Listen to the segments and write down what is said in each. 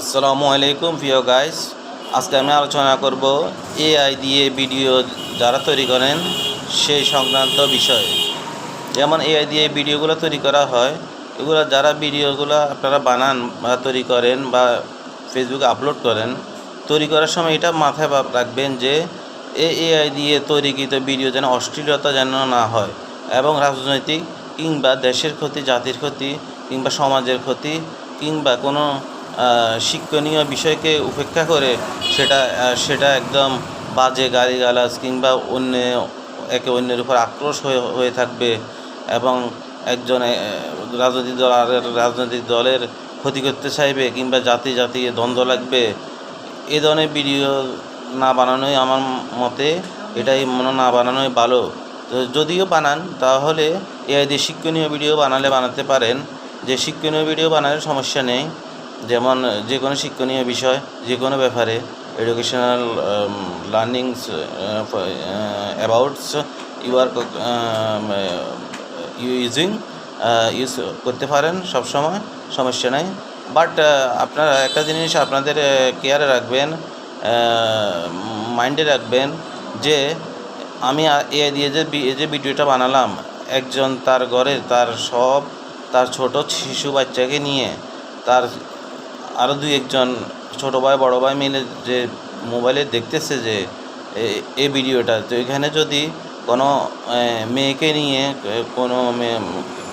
আসসালামু আলাইকুম, প্রিয় গাইস আজকে আমি আলোচনা করব এআই দিয়ে ভিডিও যারা তৈরি করেন সেই সংক্রান্ত বিষয়ে। যেমন এআই দিয়ে ভিডিওগুলো তৈরি করা হয়, এগুলো যারা ভিডিওগুলো আপনারা বানান বা তৈরি করেন বা ফেসবুকে আপলোড করেন, তৈরি করার সময় এটা মাথায় ভাব- রাখবেন যে এই এআই দিয়ে তৈরিকৃত ভিডিও যেন অশ্লীলতা যেন না হয় এবং রাজনৈতিক কিংবা দেশের ক্ষতি, জাতির ক্ষতি কিংবা সমাজের ক্ষতি কিংবা কোনো শিক্ষণীয় বিষয়কে উপেক্ষা করে সেটা সেটা একদম বাজে গালিগালাজ কিংবা অন্য, একে অন্যের উপর আক্রোশ হয়ে হয়ে থাকবে এবং একজন রাজনৈতিক দল আর রাজনৈতিক দলের ক্ষতি করতে চাইবে কিংবা জাতি জাতি দ্বন্দ্ব লাগবে, এ ধরনের ভিডিও না বানানোই আমার মতে এটাই মনে না বানানোই ভালো। তো যদিও বানান, তাহলে এআই দিয়ে শিক্ষণীয় ভিডিও বানালে বানাতে পারেন। যে শিক্ষণীয় ভিডিও বানানোর সমস্যা নেই। যেমন, যে কোনো শিক্ষণীয় বিষয়, যে কোনো ব্যাপারে educational learnings abouts you are using use করতে পারেন সব সময় সমস্যা নেই। বাট আপনারা একটা জিনিস আপনাদের কেয়ারে রাখবেন মাইন্ডে রাখবেন যে, আমি এ দিয়ে যে যে ভিডিওটা বানালাম, একজন তার ঘরে তার সব, তার ছোট শিশু বাচ্চাকে নিয়ে, তার আরও দুই একজন ছোটো ভাই, বড়ো ভাই মিলে যে মোবাইলে দেখতেছে যে এই ভিডিওটা, তো এখানে যদি কোনো মেয়েকে নিয়ে কোনো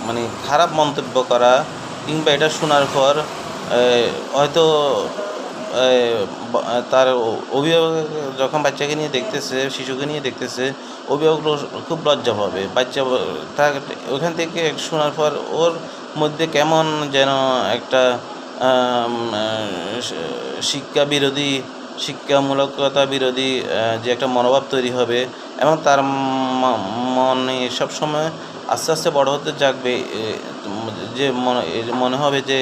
মানে খারাপ মন্তব্য করা কিংবা এটা শোনার পর হয়তো তার অভিভাবক যখন বাচ্চাকে নিয়ে দেখতেছে, শিশুকে নিয়ে দেখতেছে, অভিভাবক খুব লজ্জা পাবে। বাচ্চা তার ওখান থেকে শোনার পর ওর মধ্যে কেমন যেন একটা শিক্ষা বিরোধী, শিক্ষামূলকতা বিরোধী যে একটা মনোভাব তৈরি হবে এবং তার মনে সবসময় আস্তে আস্তে বড় হতে জাগবে যে মনে হবে যে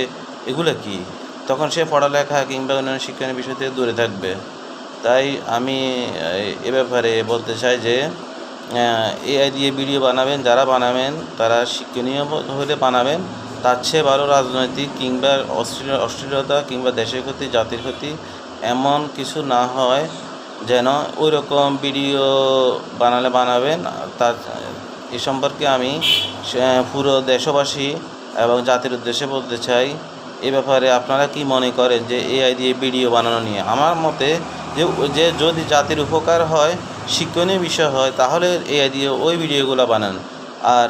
এগুলো কি? তখন সে পড়ালেখা কিংবা অন্যান্য শিক্ষণীয় বিষয় থেকে দূরে থাকবে। তাই আমি, এ ব্যাপারে বলতে চাই যে এআই দিয়ে ভিডিও বানাবেন, যারা বানাবেন, তারা শিক্ষণীয় হলে বানাবেন। তার চেয়ে ভালো রাজনৈতিক কিংবা অশ্লীল, অশ্লীলতা কিংবা দেশের ক্ষতি, জাতির ক্ষতি এমন কিছু না হয় যেন ওই রকম ভিডিও বানালে বানাবেন। তার, এ সম্পর্কে আমি পুরো দেশবাসী এবং জাতির উদ্দেশ্যে বলতে চাই, এ ব্যাপারে আপনারা কি মনে করেন যে এআই দিয়ে ভিডিও বানানো নিয়ে? আমার মতে যে যে যদি জাতির উপকার হয়, শিক্ষণীয় বিষয় হয়, তাহলে এআই দিয়ে ওই ভিডিওগুলো বানান। আর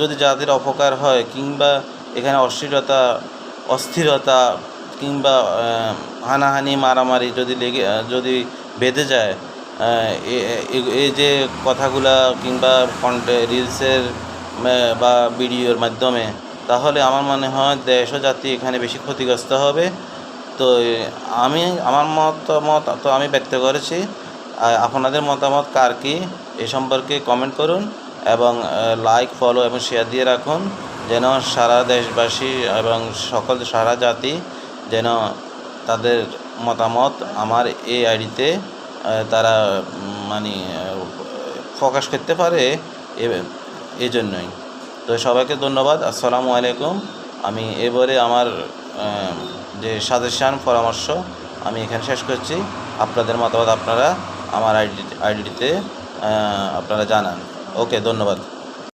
যদি জাতির অপকার হয় কিংবা এখানে অশ্লীলতা, অস্থিরতা কিংবা হানাহানি, মারামারি যদি লেগে যদি বেঁধে যায় এই যে কথাগুলা কিংবা রিলসের বা ভিডিওর মাধ্যমে, তাহলে আমার মনে হয় দেশ ও জাতি এখানে বেশি ক্ষতিগ্রস্ত হবে। তো আমি, আমার মতামত, তো আমি ব্যক্ত করেছি। আপনাদের মতামত কার কি? এ সম্পর্কে কমেন্ট করুন এবং লাইক ফলো এবং শেয়ার দিয়ে রাখুন। যেন সারা দেশবাসী এবং সকল সারা জাতি যেন তাদের মতামত আমার এই আইডিতে তারা মানে প্রকাশ করতে পারে এই জন্যই। তো সবাইকে ধন্যবাদ। আসসালামু আলাইকুম। আমি এবারে আমার যে সাজেশান পরামর্শ আমি এখানে শেষ করছি। আপনাদের মতামত আপনারা আমার আইডি, আইডিতে আপনারা জানান। ওকে, ধন্যবাদ।